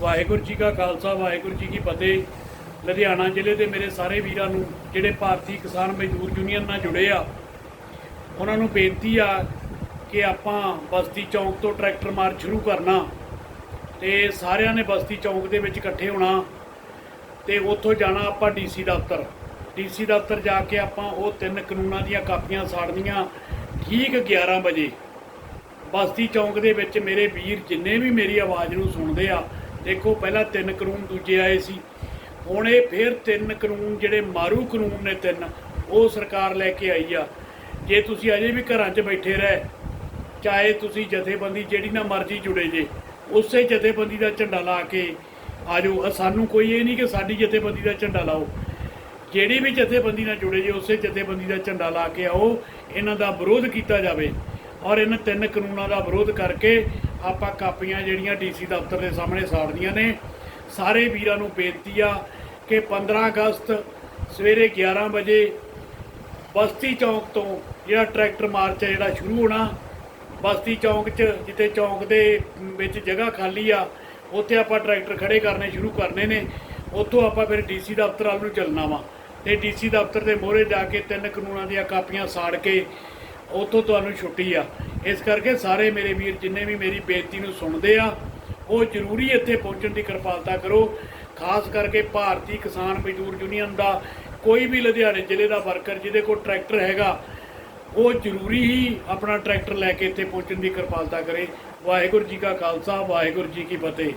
ਵਾਹਿਗੁਰੂ ਜੀ ਕਾ ਖਾਲਸਾ, ਵਾਹਿਗੁਰੂ ਜੀ ਕੀ ਫਤਿਹ। ਲੁਧਿਆਣਾ ਜ਼ਿਲ੍ਹੇ ਦੇ ਮੇਰੇ ਸਾਰੇ ਵੀਰਾਂ ਨੂੰ, ਜਿਹੜੇ ਭਾਰਤੀ ਕਿਸਾਨ ਮਜ਼ਦੂਰ ਯੂਨੀਅਨ ਨਾਲ ਜੁੜੇ ਆ, ਉਹਨਾਂ ਨੂੰ ਬੇਨਤੀ ਆ ਕਿ ਆਪਾਂ ਬਸਤੀ ਚੌਂਕ ਤੋਂ ਟਰੈਕਟਰ ਮਾਰਚ ਸ਼ੁਰੂ ਕਰਨਾ ਤੇ ਸਾਰਿਆਂ ਨੇ ਬਸਤੀ ਚੌਂਕ ਦੇ ਵਿੱਚ ਇਕੱਠੇ ਹੋਣਾ ਤੇ ਉੱਥੋਂ ਜਾਣਾ ਆਪਾਂ ਡੀਸੀ ਦਫ਼ਤਰ। ਡੀਸੀ ਦਫ਼ਤਰ ਜਾ ਕੇ ਆਪਾਂ ਉਹ ਤਿੰਨ ਕਾਨੂੰਨਾਂ ਦੀਆਂ ਕਾਪੀਆਂ ਸਾੜਨੀਆਂ ਠੀਕ 11 ਵਜੇ। ਬਸਤੀ ਚੌਂਕ ਦੇ ਵਿੱਚ ਮੇਰੇ ਵੀਰ ਜਿੰਨੇ ਵੀ ਮੇਰੀ ਆਵਾਜ਼ ਨੂੰ ਸੁਣਦੇ ਆ ਦੇਖੋ ਪਹਿਲਾਂ ਤਿੰਨ ਕਾਨੂੰਨ ਦੂਜੇ ਆਏ ਸੀ। ਹੁਣ ਇਹ ਫਿਰ ਤਿੰਨ ਕਾਨੂੰਨ ਜਿਹੜੇ ਮਾਰੂ ਕਾਨੂੰਨ ਨੇ ਤਿੰਨ, ਉਹ ਸਰਕਾਰ ਲੈ ਕੇ ਆਈ ਆ। ਜੇ ਤੁਸੀਂ ਅਜੇ ਵੀ ਘਰਾਂ 'ਚ ਬੈਠੇ ਰਹਿ, ਚਾਹੇ ਤੁਸੀਂ ਜਥੇਬੰਦੀ ਜਿਹੜੀ ਨਾ ਮਰਜ਼ੀ ਜੁੜੇ ਜੇ, ਉਸੇ ਜਥੇਬੰਦੀ ਦਾ ਝੰਡਾ ਲਾ ਕੇ ਆਜੋ। ਸਾਨੂੰ ਕੋਈ ਇਹ ਨਹੀਂ ਕਿ ਸਾਡੀ ਜਥੇਬੰਦੀ ਦਾ ਝੰਡਾ ਲਾਓ। ਜਿਹੜੀ ਵੀ ਜਥੇਬੰਦੀ ਨਾਲ ਜੁੜੇ ਜੇ, ਉਸੇ ਜਥੇਬੰਦੀ ਦਾ ਝੰਡਾ ਲਾ ਕੇ ਆਓ। ਇਹਨਾਂ ਦਾ ਵਿਰੋਧ ਕੀਤਾ ਜਾਵੇ। ਔਰ ਇਹਨਾਂ ਤਿੰਨ ਕਾਨੂੰਨਾਂ ਦਾ ਵਿਰੋਧ ਕਰਕੇ ਆਪਾਂ ਕਾਪੀਆਂ ਜਿਹੜੀਆਂ ਡੀਸੀ ਦਫ਼ਤਰ ਦੇ ਸਾਹਮਣੇ ਸਾੜਦੀਆਂ ਨੇ। ਸਾਰੇ ਵੀਰਾਂ ਨੂੰ ਬੇਨਤੀ ਆ ਕਿ 15 ਅਗਸਤ ਸਵੇਰੇ 11 ਵਜੇ ਬਸਤੀ ਚੌਂਕ ਤੋਂ ਜਿਹੜਾ ਟਰੈਕਟਰ ਮਾਰਚ ਹੈ ਜਿਹੜਾ ਸ਼ੁਰੂ ਹੋਣਾ, ਬਸਤੀ ਚੌਂਕ 'ਚ ਜਿੱਥੇ ਚੌਂਕ ਦੇ ਵਿੱਚ ਜਗ੍ਹਾ ਖਾਲੀ ਆ, ਉੱਥੇ ਆਪਾਂ ਟਰੈਕਟਰ ਖੜੇ ਕਰਨੇ ਸ਼ੁਰੂ ਕਰਨੇ ਨੇ। ਉੱਥੋਂ ਆਪਾਂ ਫਿਰ ਡੀਸੀ ਦਫ਼ਤਰ ਵੱਲ ਨੂੰ ਚੱਲਣਾ ਵਾ। ਤੇ ਡੀਸੀ ਦਫ਼ਤਰ ਦੇ ਮੋਹਰੇ ਜਾ ਕੇ ਤਿੰਨ ਕਾਨੂੰਨਾਂ ਦੀਆਂ ਕਾਪੀਆਂ ਸਾੜ ਕੇ ਉੱਥੋਂ ਤੁਹਾਨੂੰ ਛੁੱਟੀ ਆ। ਇਸ ਕਰਕੇ ਸਾਰੇ ਮੇਰੇ ਵੀਰ ਜਿੰਨੇ ਵੀ ਮੇਰੀ ਬੇਨਤੀ ਨੂੰ ਸੁਣਦੇ ਆ, ਉਹ ਜ਼ਰੂਰੀ ਇੱਥੇ ਪਹੁੰਚਣ ਦੀ ਕਿਰਪਾਲਤਾ ਕਰੋ। ਖਾਸ ਕਰਕੇ ਭਾਰਤੀ ਕਿਸਾਨ ਮਜ਼ਦੂਰ ਯੂਨੀਅਨ ਦਾ, ਕੋਈ ਵੀ ਲੁਧਿਆਣੇ ਜ਼ਿਲ੍ਹੇ ਦਾ ਵਰਕਰ ਜਿਹਦੇ ਕੋਲ ਟਰੈਕਟਰ ਹੈਗਾ, ਉਹ ਜ਼ਰੂਰੀ ਹੀ ਆਪਣਾ ਟਰੈਕਟਰ ਲੈ ਕੇ ਇੱਥੇ ਪਹੁੰਚਣ ਦੀ ਕਿਰਪਾਲਤਾ ਕਰੇ। ਵਾਹਿਗੁਰੂ ਜੀ ਕਾ ਖਾਲਸਾ, ਵਾਹਿਗੁਰੂ ਜੀ ਕੀ ਫਤਿਹ।